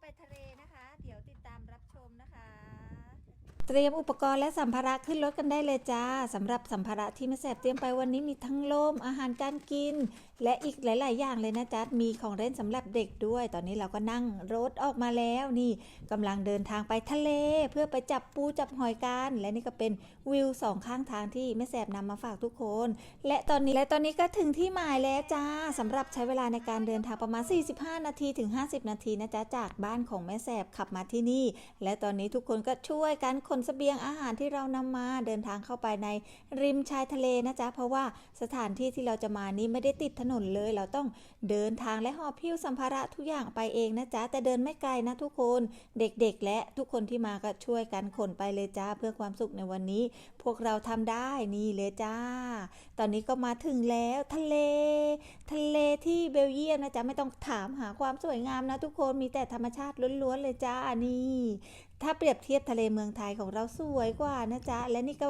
ไปทะเลนะคะ เดี๋ยวติดตามรับชมนะคะ เตรียมอุปกรณ์และสัมภาระขึ้นรถกันได้เลยจ้าสำหรับสัมภาระที่แม่แสบเตรียมไปวันนี้มีทั้งล่มอาหารการกิน และอีกหลาย ๆ อย่างเลยนะจ๊ะมีของเล่นสำหรับเด็กด้วย ตอนนี้เราก็นั่งรถออกมาแล้วนี่กำลังเดินทางไปทะเล เพื่อไปจับปูจับหอยกัน และนี่ก็เป็นวิวสองข้างทางที่แม่แสบนำมาฝากทุกคน และตอนนี้และตอนนี้ก็ถึงที่หมายแล้วจ้าสำหรับใช้เวลาในการเดินทางประมาณ 45 นาทีถึง 50 นาทีนะจ๊ะจากบ้านของแม่แสบขับมาที่นี่ และตอนนี้ทุกคนก็ช่วยกันขนเสบียงอาหารที่เรานำมาเดินทางเข้าไปในริมชายทะเลนะจ๊ะ เพราะว่าสถานที่ที่เราจะมานี้ไม่ได้ติดถนนเลย เราต้องเดินทางและหอบพิ้วสัมภาระทุกอย่างไปเองนะจ๊ะ แต่เดินไม่ไกลนะทุกคนเด็กๆ และทุกคนที่มาก็ช่วยกันขนไปเลยจ้าเพื่อความสุขในวันนี้ พวกเราทำได้นี่เลยจ้า ตอนนี้ก็มาถึงแล้วทะเล ทะเลที่เบลเยียมนะจ๊ะไม่ต้องถามหาความสวยงามนะทุกคนมีแต่ธรรมชาติล้วนๆเลยจ้านี่ถ้าเปรียบเทียบทะเลเมืองไทยของเราสวยกว่านะจ๊ะ และนี่ก็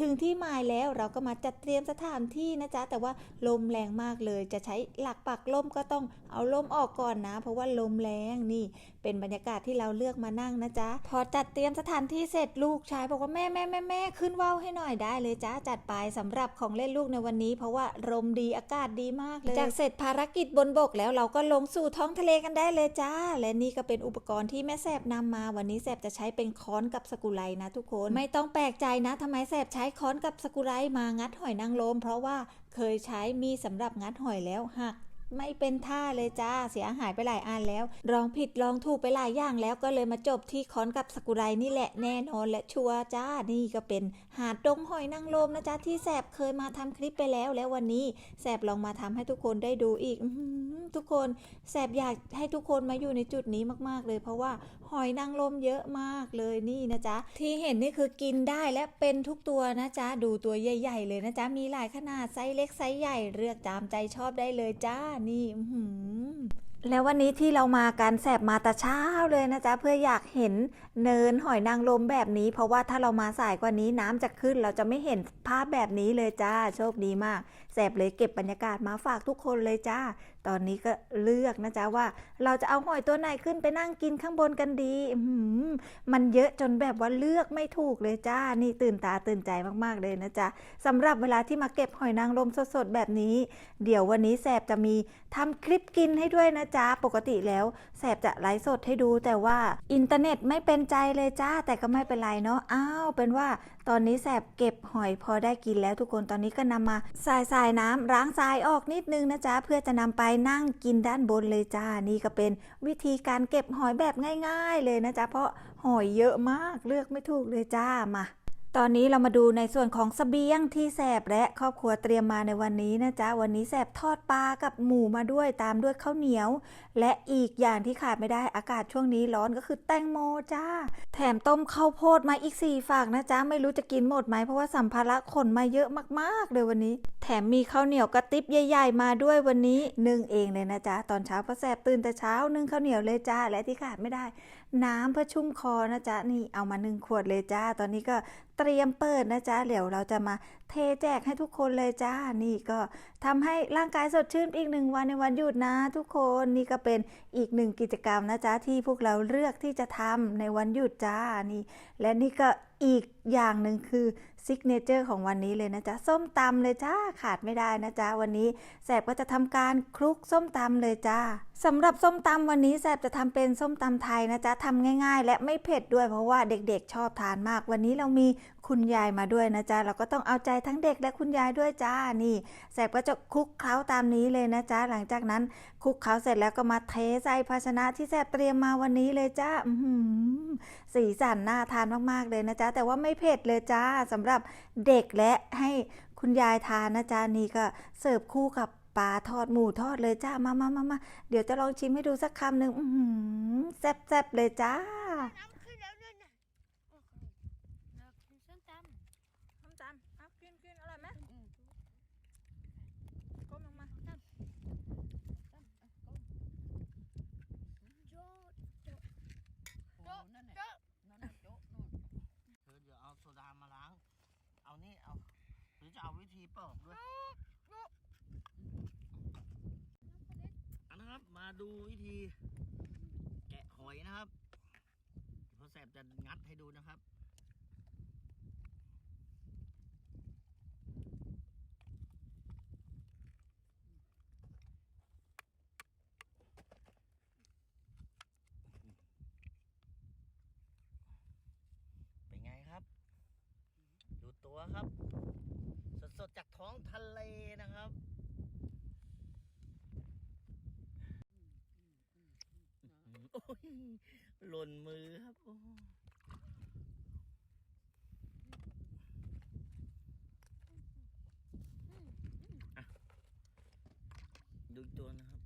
ถึงที่หมายแล้วเราก็มาจัดเตรียมสถานที่นะจ๊ะ แต่ว่าลมแรงมากเลย จะใช้หลักปักล่มก็ต้องเอาลมออกก่อนนะ เพราะว่าลมแรงนี่ เป็นบรรยากาศที่เราเลือกมานั่งนะจ๊ะ พอจัดเตรียมสถานที่เสร็จลูกชายบอกว่าแม่แม่แม่แม่ขึ้นว่าวให้หน่อยได้เลยจ้าจัดไปสำหรับของเล่นลูกในวันนี้ เพราะว่าลมดีอากาศดีมากเลย จากเสร็จภารกิจบนบกแล้วเราก็ลงสู่ท้องทะเลกันได้เลยจ้า และนี่ก็เป็นอุปกรณ์ที่แม่แสบนำมาวันนี้แสบจะใช้เป็นค้อนกับสกุไลนะทุกคน ไม่ต้องแปลกใจนะทำไมแสบใช้ค้อนกับสกุไลมางัดหอยนางรมเพราะว่าเคยใช้มีสำหรับงัดหอยแล้วหัก ไม่เป็นท่าเลยจ้า เสียหายไปหลายอันแล้ว ลองผิดลองถูกไปหลายอย่างแล้วก็เลยมาจบที่ค้อนกับสกุไรนี่แหละแน่นอนและชัวร์จ้า นี่ก็เป็นหาดดงหอยนางรมนะจ๊ะที่แสบเคยมาทำคลิปไปแล้วแล้ววันนี้แสบลองมาทำให้ทุกคนได้ดูอีกอทุกคนแสบอยากให้ทุกคนมาอยู่ในจุดนี้มากๆ เลย เพราะว่าหอยนางรมเยอะมากเลยนี่นะจ๊ะที่เห็นนี่คือกินได้และเป็นทุกตัวนะจ๊ะดูตัวใหญ่ ๆ เลยนะจ๊ะมีหลายขนาดไซส์เล็กไซส์ใหญ่เลือกตามใจชอบได้เลยจ้านี่หือ แล้ววันนี้ที่เรามากันแสบมาแต่เช้าเลยนะจ๊ะเพื่ออยากเห็นเนินหอยนางรมแบบนี้ เพราะว่าถ้าเรามาสายกว่านี้น้ำจะขึ้น เราจะไม่เห็นภาพแบบนี้เลยจ้าโชคดีมากแสบเลยเก็บบรรยากาศมาฝากทุกคนเลยจ้า ตอนนี้ก็เลือกนะจ๊ะว่า เราจะเอาหอยตัวไหนขึ้นไปนั่งกินข้างบนกันดีมันเยอะจนแบบว่าเลือกไม่ถูกเลยจ้านี่ตื่นตาตื่นใจมากๆเลยนะจ๊ะสำหรับเวลาที่มาเก็บหอยนางรมสดๆแบบนี้ เดี๋ยววันนี้แสบจะมีทำคลิปกินให้ด้วยนะจ๊ะปกติแล้ว แสบจะไลฟ์สดให้ดูแต่ว่าอินเทอร์เน็ตไม่เป็นใจเลยจ้า แต่ก็ไม่เป็นไรเนาะอ้าวเป็นว่าตอนนี้แสบเก็บหอยพอได้กินแล้วทุกคนตอนนี้ก็นำมาสายสายน้ำล้างทรายออกนิดนึงนะจ๊ะเพื่อจะนำไปนั่งกินด้านบนเลยจ้านี่ก็เป็นวิธีการเก็บหอยแบบง่าย ๆ เลยนะจ๊ะเพราะหอยเยอะมากเลือกไม่ถูกเลยจ้ามา ตอนนี้เรามาดูในส่วนของสเสบียงที่แสบและครอบครัวเตรียมมาในวันนี้นะจ๊ะ วันนี้แสบทอดปลากับหมูมาด้วยตามด้วยข้าวเหนียว และอีกอย่างที่ขาดไม่ได้อากาศช่วงนี้ร้อนก็คือแตงโมจ้า แถมต้มข้าวโพดมาอีกสี่ฝากนะจ๊ะ ไม่รู้จะกินหมดไหมเพราะว่าสัมภาระขนมาเยอะมากๆเลยวันนี้ แถมมีข้าวเหนียวกระติบใหญ่ ๆ มาด้วยวันนี้นึ่งเองเลยนะจ๊ะตอนเช้าพระแสบตื่นแต่เช้านึ่งข้าวเหนียวเลยจ้าและที่ขาดไม่ได้ น้ำเพื่อชุ่มคอนะจ๊ะนี่เอามาหนึ่งขวดเลยจ้า ตอนนี้ก็เตรียมเปิดนะจ๊ะเดี๋ยวเราจะมาเทแจกให้ทุกคนเลยจ้า นี่ก็ทำให้ร่างกายสดชื่นอีกหนึ่งวันในวันหยุดนะ ทุกคนนี่ก็เป็นอีกหนึ่งกิจกรรมนะจ๊ะที่พวกเราเลือกที่จะทำในวันหยุดจ้านี่ และนี่ก็อีกอย่างหนึ่งคือ ซิกเนเจอร์ของวันนี้เลยนะจ๊ะ ส้มตำเลยจ้าขาดไม่ได้นะจ๊ะ วันนี้แสบก็จะทำการคลุกส้มตำเลยจ้าสำหรับส้มตำวันนี้แสบจะทำเป็นส้มตำไทยนะจ๊ะทำง่าย ๆ และไม่เผ็ดด้วยเพราะว่าเด็กๆชอบทานมาก วันนี้เรามี คุณยายมาด้วยนะจ๊ะเราก็ต้องเอาใจทั้งเด็กและคุณยายด้วยจ้านี่แสบก็จะคลุกเคล้าตามนี้เลยนะจ๊ะหลังจากนั้นคลุกเคล้าเสร็จแล้วก็มาเทใส่ภาชนะที่แสบเตรียมมาวันนี้เลยจ้าสีสันน่าทานมากๆเลยนะจ๊ะแต่ว่าไม่เผ็ดเลยจ้าสำหรับเด็กและให้คุณยายทานนะจ๊ะนี่ก็เสิร์ฟคู่กับปลาทอดหมูทอดเลยจ้ามามามามาเดี๋ยวจะลองชิมให้ดูสักคำหนึ่งแซ่บๆเลยจ้า น้ำขึ้นแล้วนั่นน่ะโอ้โหเรากินส้มตำ ส้ม ตำเอากินกินอร่อยไหมอืมก้มลงมาตำตำเอาก้มโจ๊ะโจ๊ะโจ๊ะนั่นแหละนั่นน่ะโจ๊ะนู่นเธอเดี๋ยวเอาโซดามาล้าง เอานี่เอา หรือจะเอาวิธีเปิดด้วยเอันนะครับมาดูวิธี แกะหอยนะครับเพราะแสบจะงัดให้ดูนะครับ เป็นไงครับ ดู ตัวครับ สดๆ จากท้องทะเลนะครับโอ้ยหล่นมือครับ โอ้ดูตัวนะครับ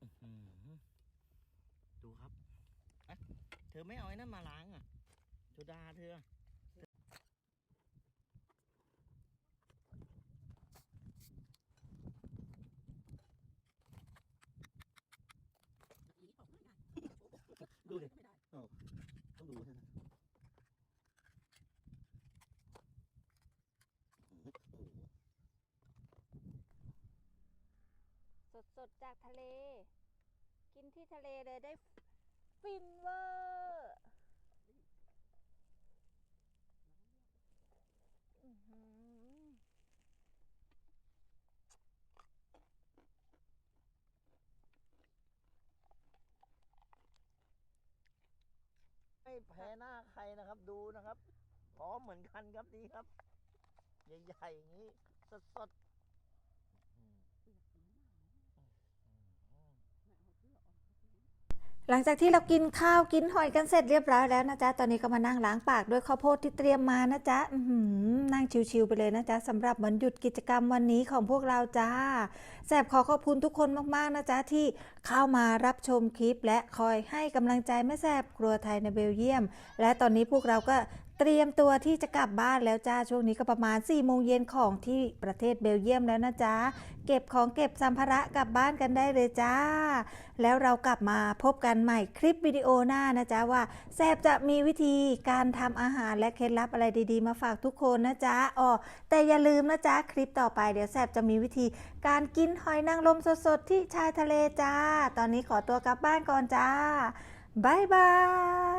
อื้อหือดูครับอะเธอไม่เอาไอ้นั่นมาล้างอะโซดาเธอดูดิต้องดูใช่ไหมสดๆ จากทะเล กินที่ทะเลเลยได้ฟินเวอร์อื้อหือ ไม่ แพ้หน้าใครนะครับดูนะครับพร้อมเหมือนกันครับนี่ครับ ใหญ่ๆอย่างนี้สดๆอืมอืม หลังจากที่เรากินข้าวกินหอยกันเสร็จเรียบร้อยแล้วนะจ๊ะ ตอนนี้ก็มานั่งล้างปากด้วยข้าวโพดที่เตรียมมานะจ๊ะนั่งชิวๆไปเลยนะจ๊ะสำหรับวันหยุดกิจกรรมวันนี้ของพวกเราจ้า แสบขอขอบคุณทุกคนมากๆนะจ๊ะที่เข้ามารับชมคลิป และคอยให้กำลังใจแม่แสบครัวไทยในเบลเยียม และตอนนี้พวกเราก็ เตรียมตัวที่จะกลับบ้านแล้วจ้า ช่วงนี้ก็ประมาณ4ี่โมงเย็นของที่ประเทศเบลเยียมแล้วนะจ๊ะ เก็บของเก็บสัมภาระกลับบ้านกันได้เลยจ้า แล้วเรากลับมาพบกันใหม่คลิปวิดีโอหน้านะจ๊ะว่าแซบจะมีวิธีการทำอาหารและเคล็ดลับอะไรดีๆ มาฝากทุกคนนะจ๊ะอ๋อแต่อย่าลืมนะจ๊ะคลิปต่อไปเดี๋ยวแซบจะมีวิธี การกินหอยนางรมสดๆที่ชายทะเลจ้า ตอนนี้ขอตัวกลับบ้านก่อนจ้าบายบาย